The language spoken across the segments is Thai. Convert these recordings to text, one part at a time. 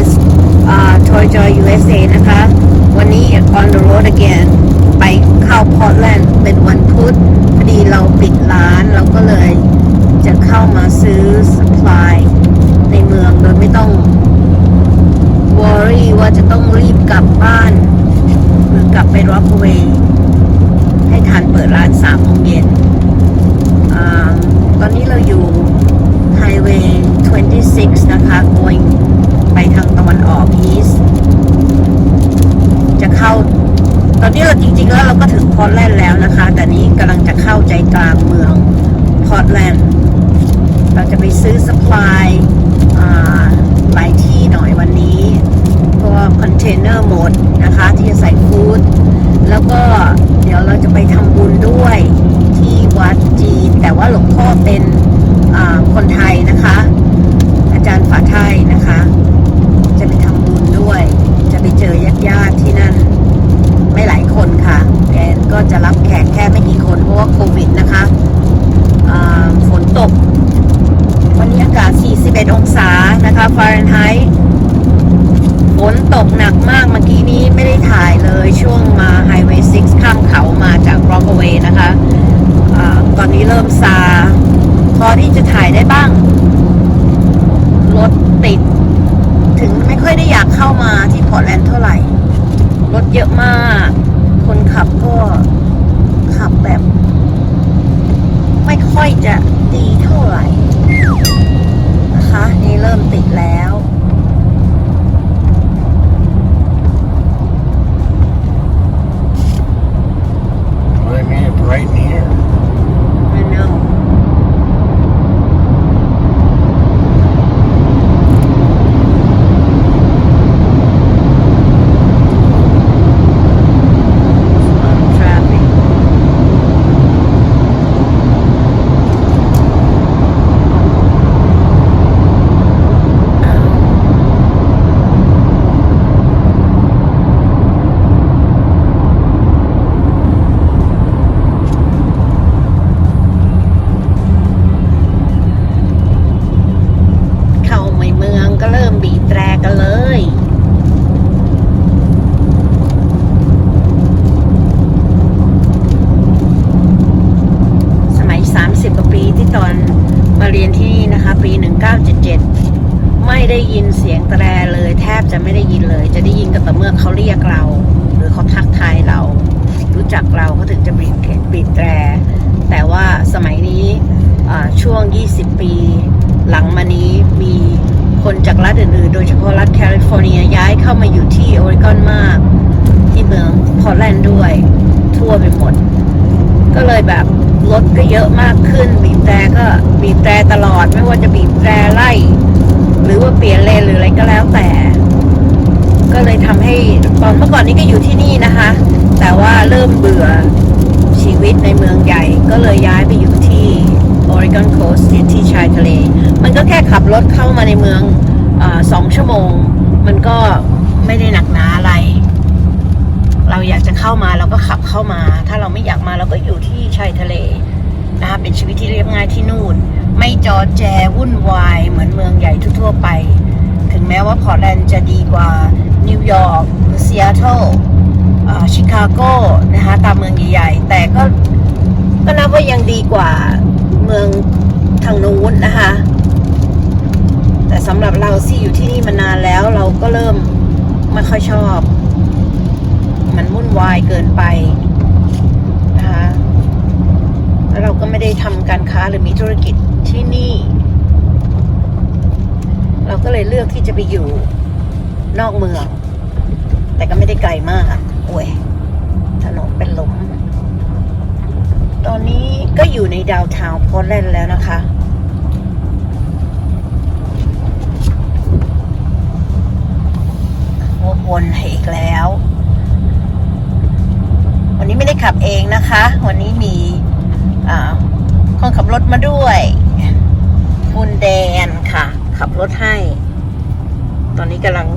is uh, Toy Joy USA นะคะ วันนี้ on the road again ไปเข้า Portland เป็นวันพุธพอดีเราปิดร้านเราก็เลยจะเข้ามาซื้อ supply ในเมืองโดยไม่ต้อง worry ว่าจะต้องรีบกลับบ้าน หรือกลับไป Rockaway ให้ทันเปิดร้านสามโมงเย็นอตอนนี้เราอยู่ Highway 26 นะคะ going ไปทางตะวันออก east จะเข้า ตอนนี้เราจริง ๆ แล้วเราก็ถึงพอร์ตแลนด์แล้วนะคะ แต่นี้กำลังจะเข้าใจกลางเมืองพอร์ตแลนด์เราจะไปซื้อ supply อ่าหลายที่หน่อยวันนี้เพราะคอนเทนเนอร์หมดนะคะ ที่จะใส่ฟู้ดแล้วก็เดี๋ยวเราจะไปทำบุญด้วยที่วัดจีน แต่ว่าหลวงพ่อเป็นคนไทยนะคะ อาจารย์ฝาไทยนะคะไปทำบุญด้วย จะไปเจ อญาติญาติที่นั่น ไม่หลายคนค่ะแกก็จะรับแขกแค่ไม่กี่คนเพราะว่าโควิดนะคะฝนตก วันนี้อากาศ 41 องศานะคะฟาเรนไฮต์ฝนตกหนักมากเมื่อกี้นี้ไม่ได้ถ่ายเลยช่วงมาไฮเวย์6ข้ามเขามาจากร็อกเวย์นะคะอตอนนี้เริ่มซา พอที่จะถ่ายได้บ้าง รถติด ถึงไม่ค่อยได้อยากเข้ามาที่พอร์ตแลนด์เท่าไหร่ รถเยอะมาก คนขับก็ขับแบบ ไม่ค่อยจะดีเท่าไหร่ นะคะ นี่เริ่มติดแล้ว 977 ไม่ได้ยินเสียงแตรเลย แทบจะไม่ได้ยินเลย จะได้ยินก็ต่อเมื่อเขาเรียกเรา หรือเขาทักทายเรา รู้จักเราเขาถึงจะบีบบีบแตร แต่ว่าสมัยนี้ช่วง 20 ปี หลังมานี้มีคนจากรัฐอื่นๆ โดยเฉพาะรัฐแคลิฟอร์เนียย้ายเข้ามาอยู่ที่โอริกอนมาก ที่เมืองพอร์แลนด์ด้วย ทั่วไปหมด ก็เลยแบบ รถก็เยอะมากขึ้น บีบแตรก็บีบแตรตลอดไม่ว่าจะบีบแตรไล่ หรือว่าเปลี่ยนเลนหรืออะไรก็แล้วแต่ ก็เลยทำให้ตอนเมื่อก่อนนี้ก็อยู่ที่นี่นะคะ แต่ว่าเริ่มเบื่อชีวิตในเมืองใหญ่ ก็เลยย้ายไปอยู่ที่ Oregon Coast ที่ชายทะเล มันก็แค่ขับรถเข้ามาในเมืองอสองชั่วโมง มันก็ไม่ได้หนักหนาอะไร เราอยากจะเข้ามาเราก็ขับเข้ามา ถ้าเราไม่อยากมาเราก็อยู่ที่ชายทะเลนะคะเป็นชีวิตที่เรียบง่ายที่นู่น ไม่จอแจวุ่นวายเหมือนเมืองใหญ่ทั่วไป ถึงแม้ว่าพอร์ตแลนด์จะดีกว่านิวยอร์กซีแอตเทิลชิคาโกนะคะตามเมืองใหญ่ๆแต่ก็ก็นับว่ายังดีกว่าเมืองทางนู้นนะคะ แต่สำหรับเราที่อยู่ที่นี่มานานแล้วเราก็เริ่มไม่ค่อยชอบ มันวุ่นวายเกินไปนะคะแล้วเราก็ไม่ได้ทำการค้าหรือมีธุรกิจที่นี่ เราก็เลยเลือกที่จะไปอยู่นอกเมือง แต่ก็ไม่ได้ไกลมากโอ้ยถนนเป็นหลุมตอนนี้ก็อยู่ในดาวทาวน์พอร์ตแลนด์แล้วนะคะวนให้อีกแล้ว วันนี้ไม่ได้ขับเองนะคะ วันนี้มีคนขับรถมาด้วย คุณแดนค่ะ ขับรถให้ ตอนนี้กำลัง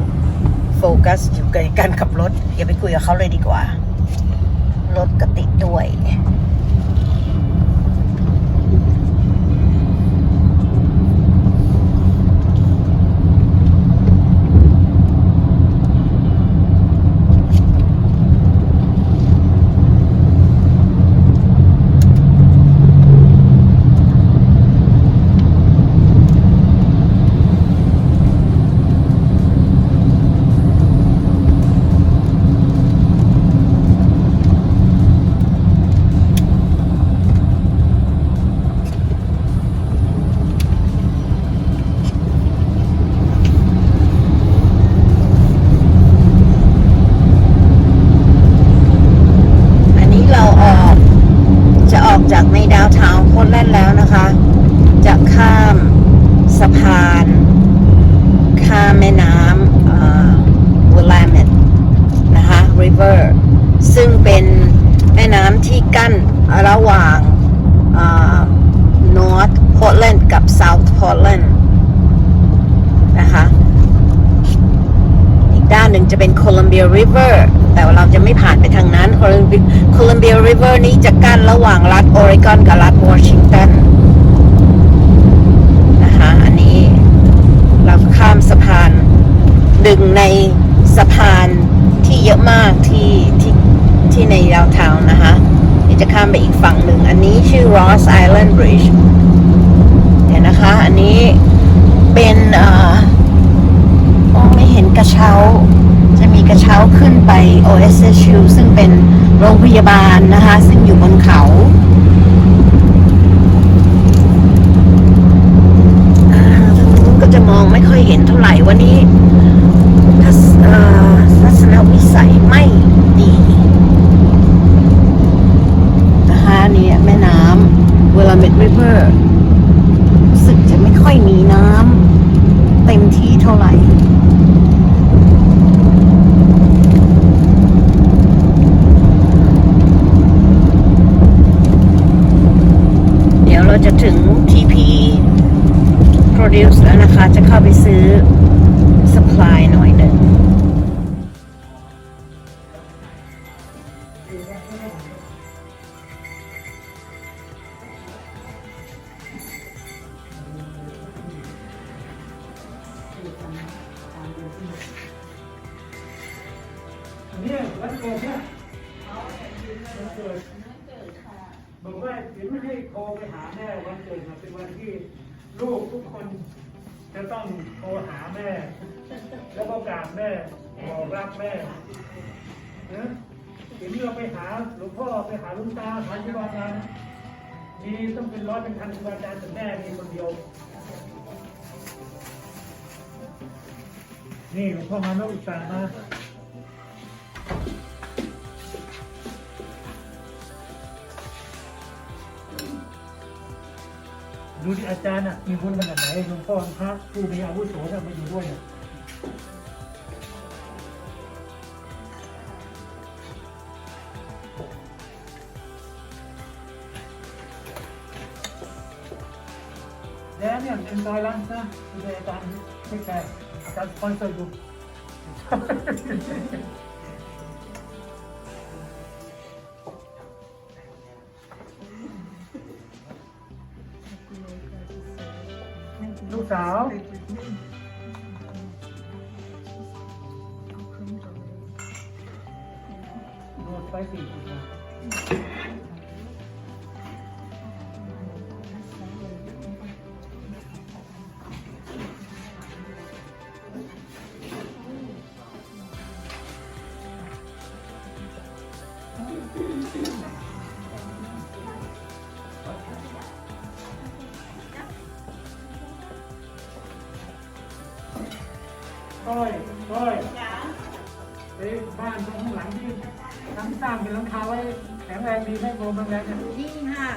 โฟกัสอยู่กับการขับรถอย่าไปคุยกับเขาเลยดีกว่า รถก็ติดด้วย จากในดาวเทาโคสแลนแล้วนะคะ จะข้ามสะพาน ข้ามแม่น้ำวลาเมตนะคะ river ซึ่งเป็นแม่น้ำที่กั้นระหว่างอ่า North Portland กับ South Portland นะคะ อีกด้าน หนึ่งจะเป็น Columbia River แต่ว่าเราจะไม่ผ่านไปทางนั้น Columbia River นี้จะกั้นระหว่างรัฐ Oregon กับรัฐ Washington นะคะอันนี้เราข้ามสะพานดึงในสะพานที่เยอะมากที่ที่ที่ในดาวทาวน์นะคะนี่จะข้ามไปอีกฝั่งหนึ่ง อันนี้ชื่อ Ross Island Bridge เดี๋ยวนะคะ อันนี้เป็นเอ่อไม่เห็นกระเช้า กระเช้าขึ้นไป OSSU ซึ่งเป็นโรงพยาบาลนะคะ ซึ่งอยู่บนเขาก็จะมองไม่ค่อยเห็นเท่าไหร่วันนี้ทัศเอ่อทัศนวิสัยไม่ดีนะคะนี่แม่น้ำเวลาเมดริเวอร์สึกจะไม่ค่อยมีน้ำเต็มที่เท่าไหร่ เราจะถึง TP Produce แล้วนะคะ จะเข้าไปซื้อ supply หน่อยหนึ่งเนี่ยวันเกิดเนี่ยวันเกิด บอกว่าเดี๋ยวไม่ให้โทรไปหาแม่วันเกิดนะเป็นวันที่ลูกทุกคนจะต้องโทรหาแม่ แล้วก็กราบแม่บอกรักแม่นะทีนี้เราไปหาหลวงพ่อไปหาลุงตาหาครูบาอาจารย์มีต้องเป็นร้อยเป็นพันครูบาอาจารย์แต่แม่มีคนเดียว นี่หลวงพ่อมาโนอุตส่าห์มา ดูที่อาจารย์อะมีบุญขนาดไหนหลวงพ่อพระผู้มีอาวุโสเนี่ยมาอยู่ด้วยเนี่ยแล้วเนี่ยเป็นรอยลันนะคืออาจารย์ไม่ใช่อาจารย์สปอนเซอร์อยู่ ลูกสาวโดดไปสี่จุด ก้อยก้อยไปบ้านตรงข้างหลังที่ทำสร้างเป็นหลังคาไว้แข็งแรงดีไม่โกงแรงเนี่ยยิ่งค่ะ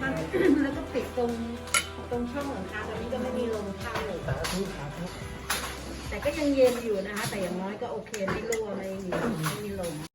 มันแล้วก็ปิดตรงตรงช่องหลังคาตรงนี้ก็ไม่มีลมเข้าเลยสาธุสาธุแต่ก็ยังเย็นอยู่นะคะ แต่อย่างน้อยก็โอเคไม่รั่วไม่มีไม่มีลม